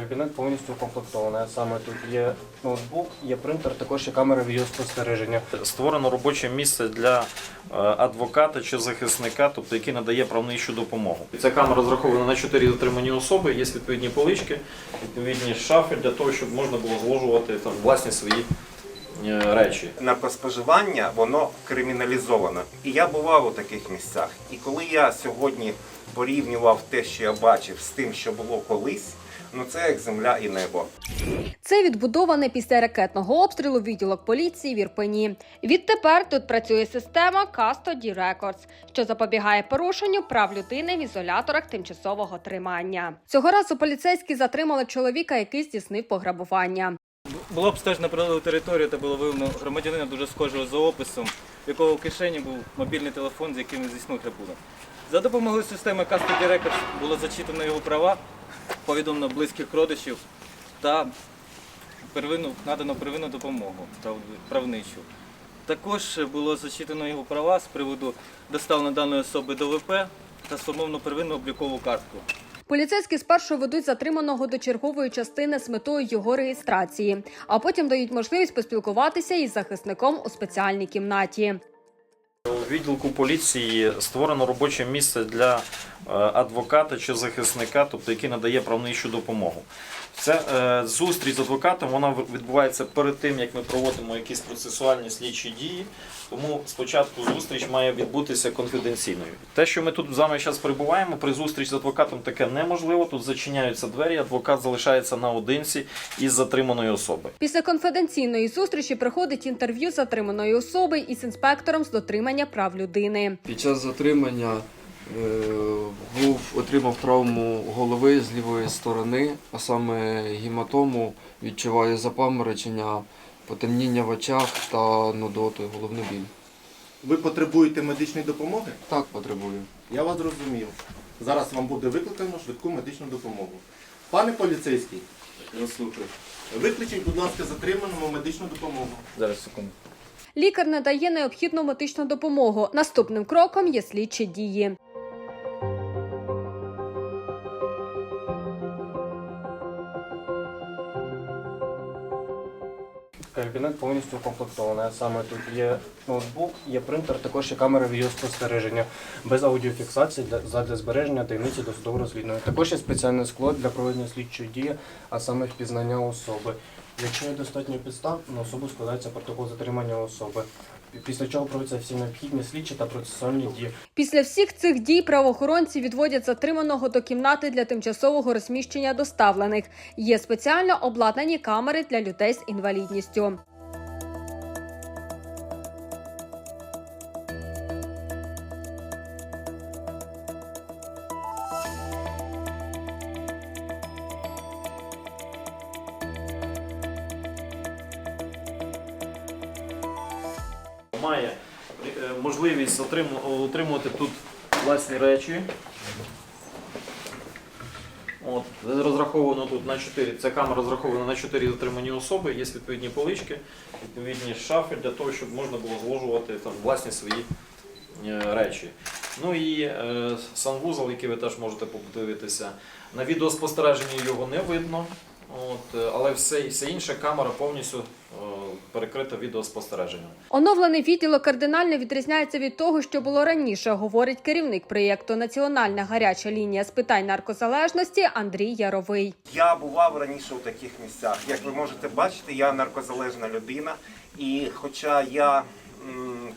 Кабінет повністю укомплектований. Саме тут є ноутбук, є принтер, також є камера відеоспостереження. Створено робоче місце для е, адвоката чи захисника, тобто який надає правничу допомогу. Ця камера розрахована на 4 затримані особи, є відповідні полички, відповідні шафи для того, щоб можна було зложувати там власні свої е, речі. наркоспоживання воно криміналізовано. І я бував у таких місцях. І коли я сьогодні порівнював те, що я бачив, з тим, що було колись, ну це як земля і небо. Це відбудований після ракетного обстрілу відділок поліції в Ірпені. Відтепер тут працює система Custody Records, що запобігає порушенню прав людини в ізоляторах тимчасового тримання. Цього разу поліцейські затримали чоловіка, який здійснив пограбування. Було обстежено прилеглу територію та було виявлено громадянина дуже схожого за описом, в якого в кишені був мобільний телефон, з яким він здійснив грабунок. За допомогою системи Custody Records було зачитано його права, повідомлено близьких родичів та первинну, надано первинну допомогу прав- правничу. Також було зачитано його права з приводу доставлення даної особи до ВП та сформовано первинну облікову картку. Поліцейські спершу ведуть затриманого до чергової частини з метою його реєстрації, а потім дають можливість поспілкуватися із захисником у спеціальній кімнаті. У відділку поліції створено робоче місце для е, адвоката чи захисника, тобто який надає правничу допомогу. Це е, зустріч з адвокатом вона відбувається перед тим, як ми проводимо якісь процесуальні слідчі дії. Тому спочатку зустріч має відбутися конфіденційною. Те, що ми тут з вами зараз перебуваємо, при зустрічі з адвокатом таке неможливо. Тут зачиняються двері, адвокат залишається наодинці із затриманої особи. Після конфіденційної зустрічі приходить інтерв'ю затриманої особи із інспектором з дотримання прав людини. Під час затримання е, був отримав травму голови з лівої сторони, а саме гематому, відчуваю запаморочення, потемніння в очах та нудоту, головну біль. Ви потребуєте медичної допомоги? Так потребую. Я вас зрозумів. Зараз вам буде викликано швидку медичну допомогу. Пане поліцейський, викличіть, будь ласка, затриманому медичну допомогу. Зараз секунду. Лікар надає необхідну медичну допомогу. Наступним кроком є слідчі дії. Кабінет повністю укомплектований. Саме тут є ноутбук, є принтер, також є камера відеоспостереження без аудіофіксації для задля збереження таємниці досудового розслідування. Також є спеціальне скло для проведення слідчої дії, а саме впізнання особи. Якщо є достатньо підстав, на особу складається протокол затримання особи. Після чого проводяться всі необхідні слідчі та процесуальні дії. Після всіх цих дій правоохоронці відводять затриманого до кімнати для тимчасового розміщення доставлених. Є спеціально обладнані камери для людей з інвалідністю. Має е, можливість отримувати тут власні речі. От, розраховано тут на 4, ця камера розрахована на 4 затримані особи, є відповідні полички, відповідні шафи для того, щоб можна було зложувати там власні свої е, речі. Ну і е, санвузол, який ви теж можете подивитися. На відеоспостереженні його не видно, от, е, але все, все інше камера повністю е, перекрита відеоспостереженням. Оновлений відділок кардинально відрізняється від того, що було раніше, говорить керівник проєкту Національна гаряча лінія з питань наркозалежності Андрій Яровий. Я бував раніше у таких місцях. Як ви можете бачити, я наркозалежна людина. І хоча я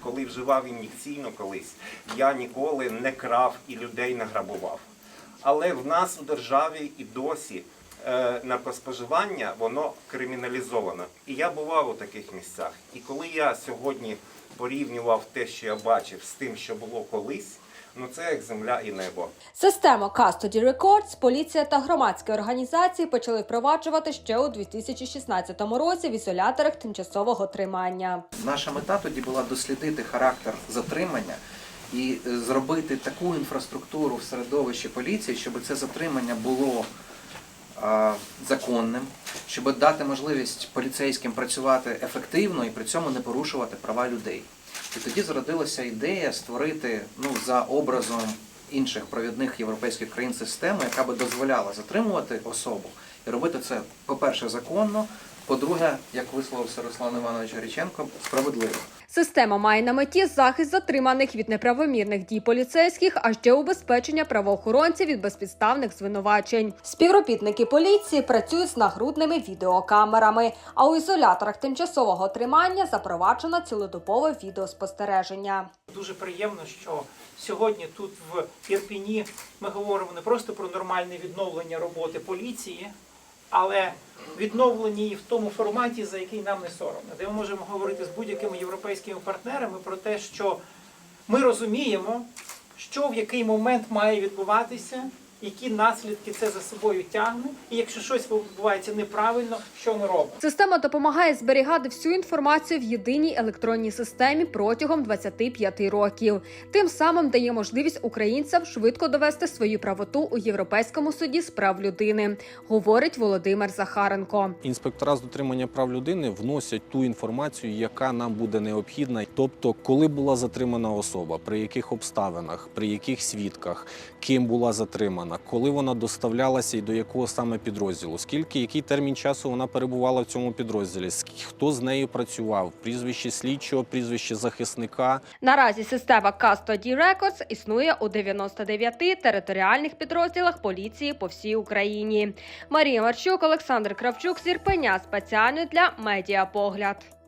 коли вживав ін'єкційно колись, я ніколи не крав і людей не грабував. Але в нас у державі і досі е, наркоспоживання воно криміналізовано. І я бував у таких місцях. І коли я сьогодні порівнював те, що я бачив, з тим, що було колись, ну це як земля і небо. Систему Custody Records поліція та громадські організації почали впроваджувати ще у 2016 році в ізоляторах тимчасового тримання. Наша мета тоді була дослідити характер затримання і е, зробити таку інфраструктуру в середовищі поліції, щоб це затримання було законним, щоб дати можливість поліцейським працювати ефективно і при цьому не порушувати права людей. І тоді зародилася ідея створити ну, за образом інших провідних європейських країн систему, яка би дозволяла затримувати особу І робити це, по-перше, законно, по-друге, як висловився Руслан Іванович Гаріченко, справедливо. Система має на меті захист затриманих від неправомірних дій поліцейських, а ще убезпечення правоохоронців від безпідставних звинувачень. Співробітники поліції працюють з нагрудними відеокамерами, а у ізоляторах тимчасового тримання запроваджено цілодобове відеоспостереження. Дуже приємно, що сьогодні тут в Ірпіні ми говоримо не просто про нормальне відновлення роботи поліції, але відновлені і в тому форматі, за який нам не соромно, де ми можемо говорити з будь-якими європейськими партнерами про те, що ми розуміємо, що в який момент має відбуватися, які наслідки це за собою тягне, і якщо щось відбувається неправильно, що ми робимо. Система допомагає зберігати всю інформацію в єдиній електронній системі протягом 25 років. Тим самим дає можливість українцям швидко довести свою правоту у Європейському суді з прав людини, говорить Володимир Захаренко. Інспектора з дотримання прав людини вносять ту інформацію, яка нам буде необхідна. Тобто, коли була затримана особа, при яких обставинах, при яких свідках, ким була затримана, коли вона доставлялася і до якого саме підрозділу, скільки який термін часу вона перебувала в цьому підрозділі, хто з нею працював, прізвище слідчого, прізвище захисника. Наразі система Custody Records існує у 99 територіальних підрозділах поліції по всій Україні. Марія Марчук, Олександр Кравчук, Зірпеня спеціально для медіапогляд.